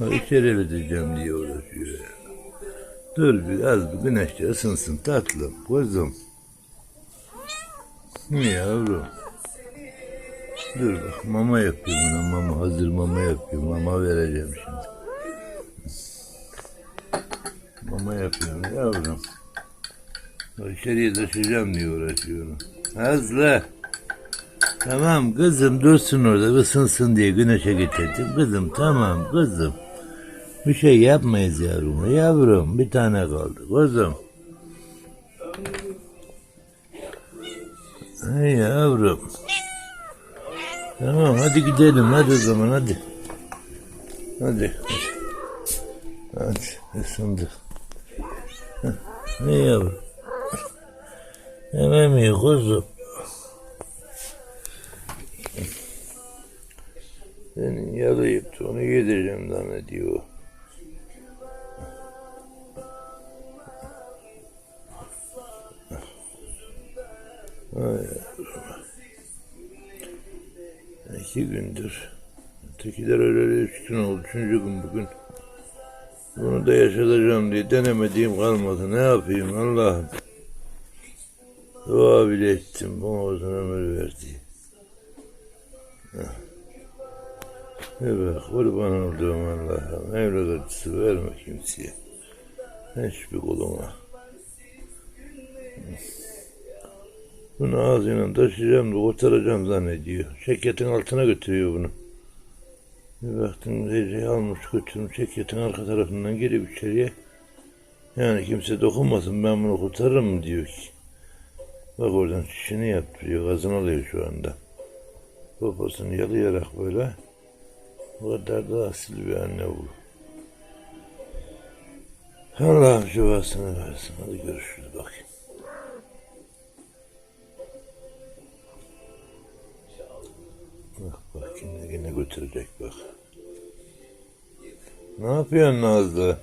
İçeri edeceğim diye uğraşıyor. Dur bir az güneşte ısınsın tatlım kuzum. Yavrum? Dur bak mama yapıyorum ona mama hazır mama yapıyorum mama vereceğim şimdi. Mama yapıyorum yavrum. İçeriye taşıyacağım diye uğraşıyorum. Azla. Tamam kızım dursun orada ısınsın diye güneşe getirdim. Kızım tamam kızım. Bir şey yapmayız yavrum. Yavrum bir tane kaldı kızım. Hey yavrum. Tamam hadi gidelim hadi o zaman hadi. Hadi. Hadi. Heh, Ne yavrum? Mi kuzum? Senin yalayıp da onu yedireceğim zannediyor. İki gündür. Tekiler öyle üç gün oldu. Üçüncü gün bugün. Bunu da yaşatacağım diye denemediğim kalmadı. Ne yapayım Allah'ım. Dua bile ettim. Bana uzun ömür verdi. Evet, kurban olduğum Allah'ım. Evlat acısı verme kimseye. Hiçbir kuluma. Bunu ağzıyla taşıyacağım da kurtaracağım zannediyor. Şeketin altına götürüyor bunu. Bir baktım Zeyce'yi almış götürmüş şeketin arka tarafından girip içeriye. Yani kimse dokunmasın ben bunu kurtarırım diyor ki. Bak oradan şişini yaptırıyor, gazını alıyor şu anda. Poposunu yalayarak böyle. Bu kadar da asil bir anne bu. Allah'ım şifasını versin. Hadi görüşürüz bakayım. Bak bak yine, yine götürecek bak. Ne yapıyorsun Nazlı?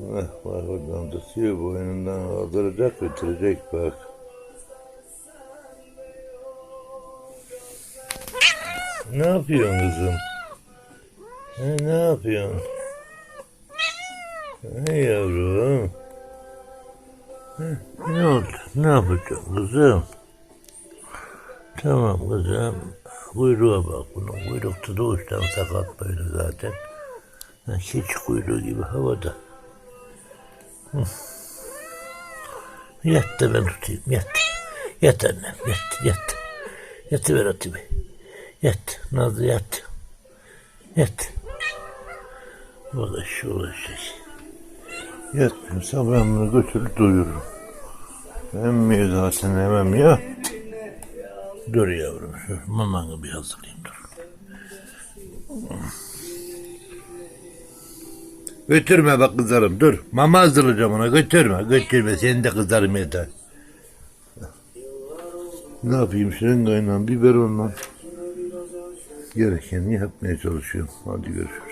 Bak bak oradan tutuyor boynundan kaldıracak götürecek bak. Ne yapıyorsun kızım? He, ne yapıyorsun? Hey yavrum. He, ne oldu? Ne yapacaksın kızım? Tamam kızım. Kuyruğa bak bunun. Kuyrukta doğuştan sakat böyle zaten. Hiç kuyruğu gibi havada. Hı. Yat da ben tutayım yat. Yat annem yat yat. Yatıver Atibe. Yat Nazlı yat. Yat. Şu olacak. Yatmıyorsa ben bunu götürüp doyururum. Emmiyor zaten emem ya. Dur yavrum şu mamanı bir hazırlayayım dur. Götürme bak kızarım dur. Mama hazırlayacağım ona götürme götürme seni de kızarım yeter. Ne yapayım şırıngayla biberonla gerekeni yapmaya çalışıyorum. Hadi görüşürüz.